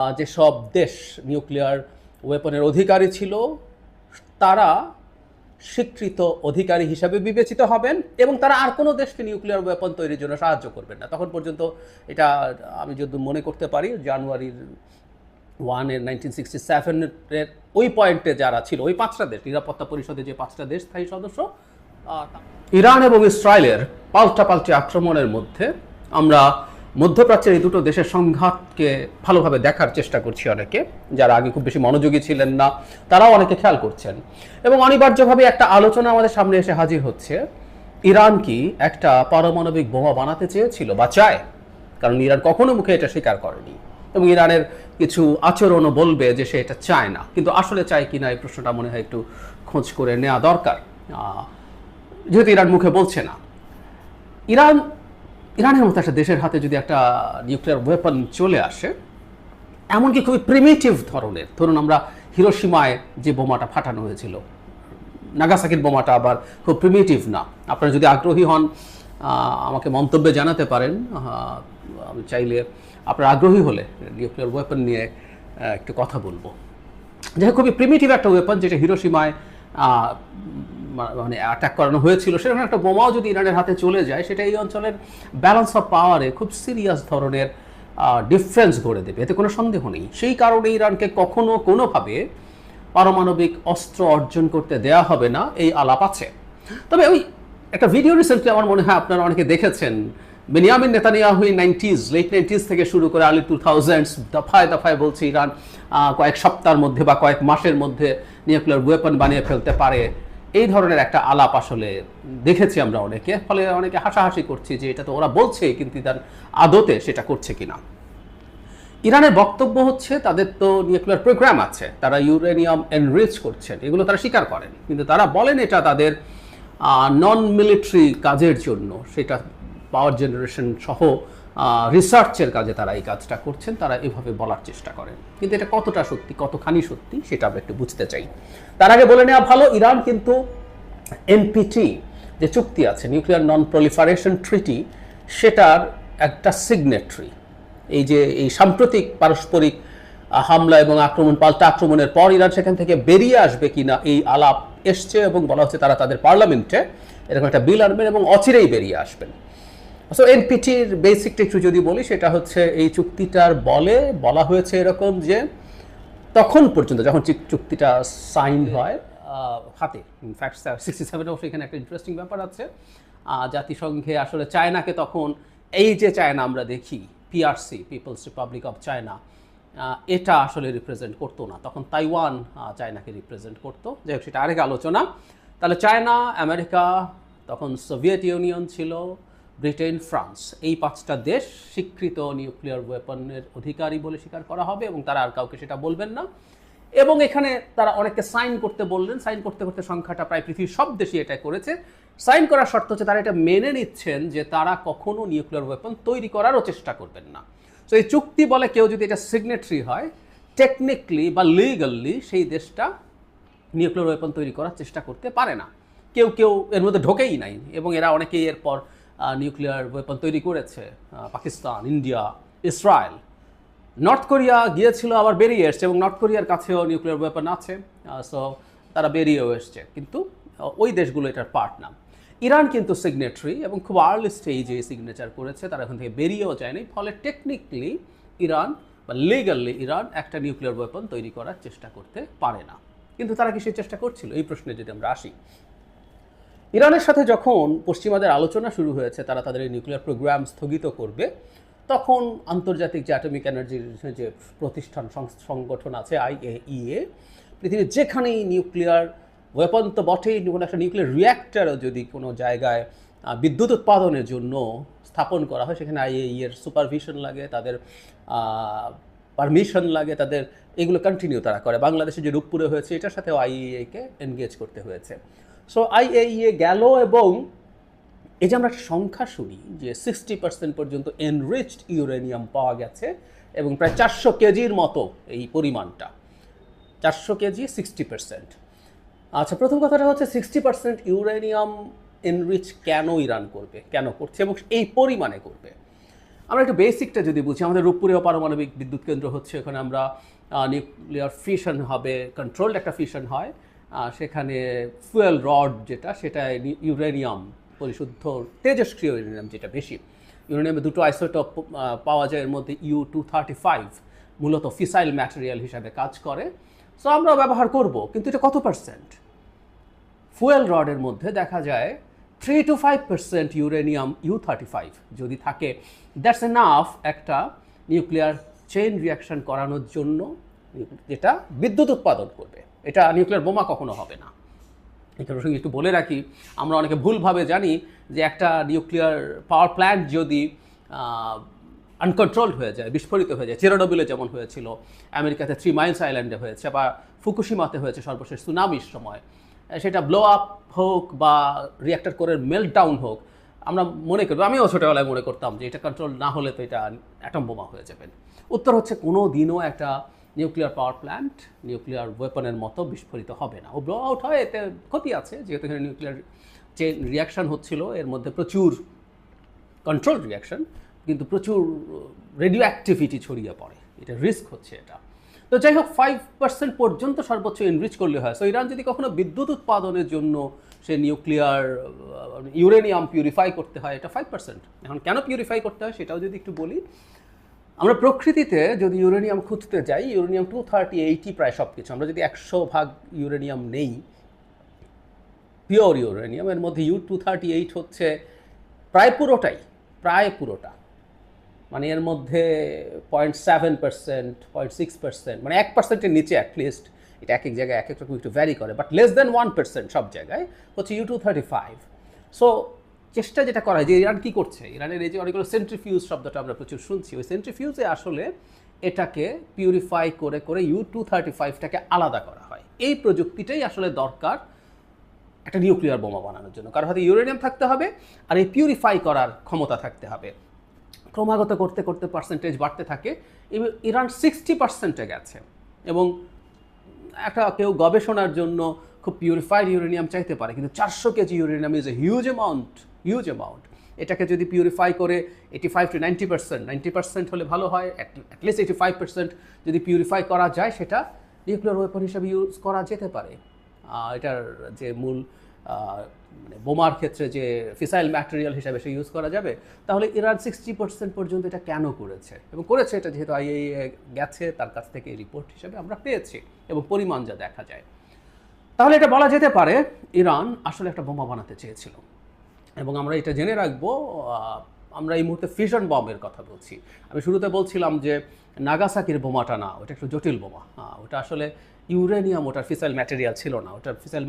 আহ, যেসব দেশ নিউক্লিয়ার ওয়েপনের অধিকারী ছিল তারা স্বীকৃত অধিকারী হিসাবে বিবেচিত হবেন এবং তারা আর কোনো দেশকে নিউক্লিয়ার ওয়েপন তৈরির জন্য সাহায্য করবেন না। তখন পর্যন্ত এটা আমি যদি মনে করতে পারি জানুয়ারির ওয়ানের নাইনটিন সিক্সটি সেভেনের ওই পয়েন্টে যারা ছিল ওই পাঁচটা দেশ নিরাপত্তা পরিষদে যে পাঁচটা দেশ স্থায়ী সদস্য ইরান এবং ইসরায়েলের পাল্টাপাল্টি আক্রমণের মধ্যে আমরা মধ্যপ্রাচ্যের এই দুটো দেশের সংঘাতকে ভালোভাবে দেখার চেষ্টা করছি অনেকে, যারা আগে খুব বেশি মনোযোগী ছিলেন না, তারাও অনেকে খেয়াল করছেন। এবং অনিবার্যভাবে একটা আলোচনা আমাদের সামনে এসে হাজির হচ্ছে, ইরান কি একটা পারমাণবিক বোমা বানাতে চেয়েছিল বা চায়? কারণ ইরান কখনো মুখে এটা স্বীকার করেনি। এবং ইরানের কিছু আচরণও বলবে যে সে এটা চায় না। কিন্তু আসলে চায় কি না, এই প্রশ্নটা মনে হয় একটু খোঁজ করে নেওয়া দরকার। যেহেতু ইরান মুখে বলছে না। ইরান ইরানের মতো একটা দেশের হাতে যদি একটা নিউক্লিয়ার ওয়েপন চলে আসে, এমনকি খুবই প্রিমেটিভ ধরনের, ধরুন আমরা হিরোসীমায় যে বোমাটা ফাটানো হয়েছিল, নাগাসাকির বোমাটা আবার খুব প্রিমেটিভ না। আপনারা যদি আগ্রহী হন আমাকে মন্তব্যে জানাতে পারেন আমি চাইলে আপনারা আগ্রহী হলে নিউক্লিয়ার ওয়েপন নিয়ে একটু কথা বলব। যাই খুবই প্রিমেটিভ একটা ওয়েপন যেটা হিরোসীমায় মানে অ্যাটাক করানো হয়েছিল, সেরকম একটা বোমাও যদি ইরানের হাতে চলে যায়, সেটা এই অঞ্চলের ব্যালেন্স অফ পাওয়ারে খুব সিরিয়াস ধরনের ডিফারেন্স গড়ে দেবে। এতে কোনো সন্দেহ নেই। সেই কারণে ইরানকে কখনো কোনোভাবে পারমাণবিক অস্ত্র অর্জন করতে দেয়া হবে না, এই আলাপ আছে। তবে ওই একটা ভিডিও রিসেন্টলি আমার মনে হয় আপনারা অনেকে দেখেছেন। Benjamin Netanyahu nineties late nineties থেকে শুরু করে আর্লি টু থাউজেন্ডস দফায় দফায় বলছে ইরান কয়েক সপ্তাহের মধ্যে বা কয়েক মাসের মধ্যে নিউক্লিয়ার ওয়েপন বানিয়ে ফেলতে পারে। এই ধরনের একটা আলাপ আসলে দেখেছি আমরা অনেকে, ফলে অনেকে হাসাহাসি করছি যে এটা তো ওরা বলছে, কিন্তু তার আদতে সেটা করছে কিনা। ইরানের বক্তব্য হচ্ছে, তাদের তো নিউক্লিয়ার প্রোগ্রাম আছে, তারা ইউরেনিয়াম এনরিচ করছেন, এগুলো তারা স্বীকার করেন। কিন্তু তারা বলেন এটা তাদের নন মিলিটারি কাজের জন্য, সেটা পাওয়ার জেনারেশন সহ রিসার্চের কাজে তারা এই কাজটা করছেন, তারা এভাবে বলার চেষ্টা করেন। কিন্তু এটা কতটা সত্যি, কতখানি সত্যি, সেটা আমরা একটু বুঝতে চাই। তার আগে বলে নেওয়া ভালো, ইরান কিন্তু এনপিটি যে চুক্তি আছে নিউক্লিয়ার নন প্রলিফারেশন ট্রিটি সেটার একটা সিগনেট্রি এই যে, এই সাম্প্রতিক পারস্পরিক হামলা এবং আক্রমণ, পাল্টা আক্রমণের পর ইরান সেখান থেকে বেরিয়ে আসবে কিনা, এই আলাপ এসছে এবং বলা হচ্ছে তারা তাদের পার্লামেন্টে এরকম একটা বিল আনবেন এবং অচিরেই বেরিয়ে আসবেন। সো এনপিটির বেসিকটা একটু যদি বলি সেটা হচ্ছে এই চুক্তিটার বলে বলা হয়েছে এরকম যে তখন পর্যন্ত যখন চুক্তিটা সাইন হয় হাতে। ইনফ্যাক্ট সিক্সটি সেভেনেও সেখানে একটা ইন্টারেস্টিং ব্যাপার আছে। জাতিসংঘে আসলে চায়নাকে তখন এই যে চায়না আমরা দেখি PRC people's republic of China এটা আসলে রিপ্রেজেন্ট করতো না। তখন তাইওয়ান চায়নাকে রিপ্রেজেন্ট করতো। যাই হোক সেটা আরেক আলোচনা। তাহলে চায়না আমেরিকা তখন সোভিয়েত ইউনিয়ন ছিল ব্রিটেন, ফ্রান্স, এই পাঁচটা দেশ স্বীকৃত নিউক্লিয়ার ওয়েপনের অধিকারী বলে স্বীকার করা হবে এবং তারা আর কাউকে সেটা বলবেন না। এবং এখানে তারা অনেককে সাইন করতে বললেন। সাইন করতে করতে সংখ্যাটা প্রায় পৃথিবীর সব দেশই এটা করেছে। সাইন করার শর্ত হচ্ছে তারা এটা মেনে নিচ্ছেন যে তারা কখনো নিউক্লিয়ার ওয়েপন তৈরি করারও চেষ্টা করবেন না। তো এই চুক্তি বলে কেউ যদি এটা সিগনেটরি হয় টেকনিক্যালি বা লিগালি সেই দেশটা নিউক্লিয়ার ওয়েপন তৈরি করার চেষ্টা করতে পারে না। কেউ কেউ এর মধ্যে ঢোকেই নাই এবং এরা অনেকেই এরপর নিউক্লিয়ার ওয়েপন তৈরি করেছে Pakistan, India, Israel. North Korea গিয়েছিল, আবার বেরিয়ে এসছে এবং নর্থ কোরিয়ার কাছেও নিউক্লিয়ার ওয়েপন আছে সো তারা বেরিয়েও এসছে। কিন্তু ওই দেশগুলো এটার পার্ট না। ইরান কিন্তু সিগনেটরি এবং খুব আর্লি স্টেজে সিগনেচার করেছে, তারা এখান থেকে বেরিয়েও যায়নি। ফলে টেকনিক্যালি ইরান বা লিগালি ইরান একটা নিউক্লিয়ার ওয়েপন তৈরি করার চেষ্টা করতে পারে না। কিন্তু তারা কি সেই চেষ্টা করছিল? এই প্রশ্নে যদি আমরা আসি। ইরানের সাথে যখন পশ্চিমাদের আলোচনা শুরু হয়েছে, তারা তাদের এই নিউক্লিয়ার প্রোগ্রাম স্থগিত করবে, তখন আন্তর্জাতিক যে অ্যাটমিক এনার্জির যে প্রতিষ্ঠান সংগঠন আছে আইএইএ পৃথিবীর যেখানেই নিউক্লিয়ার ওয়েপন তো বটেই, কোনো একটা নিউক্লিয়ার রিয়্যাক্টারও যদি কোনো জায়গায় বিদ্যুৎ উৎপাদনের জন্য স্থাপন করা হয়, সেখানে আইএই এর সুপারভিশন লাগে, তাদের পারমিশন লাগে, তাদের এগুলো কন্টিনিউ তারা করে। বাংলাদেশে যে রূপপুরে হয়েছে, এটার সাথেও আইএইকে এনগেজ করতে হয়েছে। সো আইএইএ গেল এবং এই যে আমরা সংখ্যা শুনি যে সিক্সটি পার্সেন্ট পর্যন্ত এনরিচড ইউরেনিয়াম পাওয়া গেছে এবং প্রায় চারশো কেজির মতো এই পরিমাণটা। চারশো কেজি সিক্সটি পার্সেন্ট আচ্ছা প্রথম কথাটা হচ্ছে সিক্সটি পার্সেন্ট ইউরেনিয়াম এনরিচ কেন ইরান করবে? কেন করছে এবং এই পরিমাণে করবে? আমরা একটু বেসিকটা যদি বুঝি, আমাদের রূপপুরেও পারমাণবিক বিদ্যুৎ কেন্দ্র হচ্ছে, ওখানে আমরা নিউক্লিয়ার ফিশন হবে কন্ট্রোলড একটা ফিশন হয়। সেখানে ফুয়েল রড যেটা, সেটা ইউরেনিয়াম পরিশুদ্ধ, তেজস্ক্রিয় ইউরেনিয়াম যেটা বেশি। ইউরেনিয়ামে দুটো আইসোটপ পাওয়া যায় এর মধ্যে ইউ টু থার্টি ফাইভ, মূলত ফিসাইল ম্যাটেরিয়াল হিসাবে কাজ করে। সো আমরা ব্যবহার করব, কিন্তু এটা কত পার্সেন্ট? ফুয়েল রডের মধ্যে দেখা যায় three two five percent uranium U thirty five, যদি থাকে। দ্যাটস এনাফ একটা নিউক্লিয়ার চেইন রিয়াকশন করানোর জন্য, যেটা বিদ্যুৎ উৎপাদন করবে। এটা নিউক্লিয়ার বোমা কখনো হবে না। এটা প্রসঙ্গে একটু বলে রাখি, আমরা অনেকে ভুলভাবে জানি যে একটা নিউক্লিয়ার পাওয়ার প্ল্যান্ট যদি আনকন্ট্রোলড হয়ে যায়, বিস্ফোরিত হয়ে যায় চেরোডবিলে যেমন হয়েছিল, আমেরিকাতে থ্রি মাইলস আইল্যান্ডে হয়েছে বা ফুকুশিমাতে হয়েছে সর্বশেষ সুনামির সময়, সেটা ব্লো আপ হোক বা রিয়াক্টর করে মেল্ট ডাউন হোক, আমরা মনে করব, আমিও ছোটোবেলায় মনে করতাম যে এটা কন্ট্রোল না হলে তো এটা অ্যাটম বোমা হয়ে যাবে। উত্তর হচ্ছে কোনো দিনও একটা নিউক্লিয়ার পাওয়ার প্ল্যান্ট নিউক্লিয়ার ওয়েপনের মতো বিস্ফোরিত হবে না। ও ব্লো আউট হয়, এতে ক্ষতি আছে। যেহেতু এখানে নিউক্লিয়ার চেন রিয়াকশন হচ্ছিল, এর মধ্যে প্রচুর কন্ট্রোল রিয়াকশন কিন্তু প্রচুর রেডিও অ্যাক্টিভিটি ছড়িয়ে পড়ে। এটা রিস্ক হচ্ছে এটা। তো যাই হোক ফাইভ পার্সেন্ট পর্যন্ত সর্বোচ্চ এনরিচ করলে হয়। সো ইরান যদি কখনো বিদ্যুৎ উৎপাদনের জন্য সে নিউক্লিয়ার ইউরেনিয়াম পিউরিফাই করতে হয়, এটা ফাইভ পার্সেন্ট এখন কেন পিউরিফাই করতে হয়, সেটাও যদি একটু বলি। আমরা প্রকৃতিতে যদি ইউরেনিয়াম খুঁজতে যাই, ইউরেনিয়াম টু থার্টি এইটি প্রায় সব কিছু আমরা যদি একশো ভাগ ইউরেনিয়াম নেই পিওর ইউরেনিয়াম, এর মধ্যে ইউ টু থার্টি এইট হচ্ছে প্রায় পুরোটাই, প্রায় পুরোটা। মানে এর মধ্যে point seven percent point six percent মানে এক পার্সেন্টের নিচে অ্যাটলিস্ট এটা এক এক জায়গায় এক এক রকম একটু ভ্যারি করে but less than one percent সব জায়গায় হচ্ছে U two thirty five so চেষ্টা যেটা করা হয়, যে ইরান কী করছে? ইরানের এই যে অনেকগুলো সেন্ট্রিফিউজ শব্দটা আমরা প্রচুর শুনছি। ওই সেন্ট্রিফিউজে আসলে এটাকে পিউরিফাই করে করে ইউ টু থার্টি ফাইভটাকে আলাদা করা হয়। এই প্রযুক্তিটাই আসলে দরকার একটা নিউক্লিয়ার বোমা বানানোর জন্য। কারণ হয়তো ইউরেনিয়াম থাকতে হবে আর এই পিউরিফাই করার ক্ষমতা থাকতে হবে। ক্রমাগত করতে করতে পার্সেন্টেজ বাড়তে থাকে। এবং ইরান সিক্সটি পার্সেন্টে গেছে। এবং একটা কেউ গবেষণার জন্য খুব পিউরিফাইড ইউরেনিয়াম চাইতে পারে, কিন্তু চারশো KG uranium is a huge amount huge amount এটাকে যদি পিউরিফাই করে eighty five to ninety percent ninety percent হলে ভালো হয় at least eighty five percent যদি পিউরিফাই করা যায়, সেটা নিউক্লিয়ার ওয়েপন হিসাবে ইউজ করা যেতে পারে। এটার যে মূল মানে বোমার ক্ষেত্রে যে ফিসাইল ম্যাটেরিয়াল হিসাবে সে ইউজ করা যাবে, তাহলে ইরান সিক্সটি পার্সেন্ট পর্যন্ত এটা কেন করেছে? এবং করেছে এটা যেহেতু আইএইএ গেছে, তার কাছ থেকে রিপোর্ট হিসাবে আমরা পেয়েছি, এবং পরিমাণ যা দেখা যায়। তাহলে এটা বলা যেতে পারে ইরান আসলে একটা বোমা বানাতে চেয়েছিল। এবং আমরা এটা জেনে রাখব আমরা এই মুহূর্তে ফিশন বম্বের কথা বলছি। আমি শুরুতে বলছিলাম যে নাগাসাকির বোমাটা না, ওটা একটু জটিল বোমা। ওটা আসলে ইউরেনিয়াম ওটার ফিসাইল ম্যাটেরিয়াল ছিল না, ওটার ফিসাইল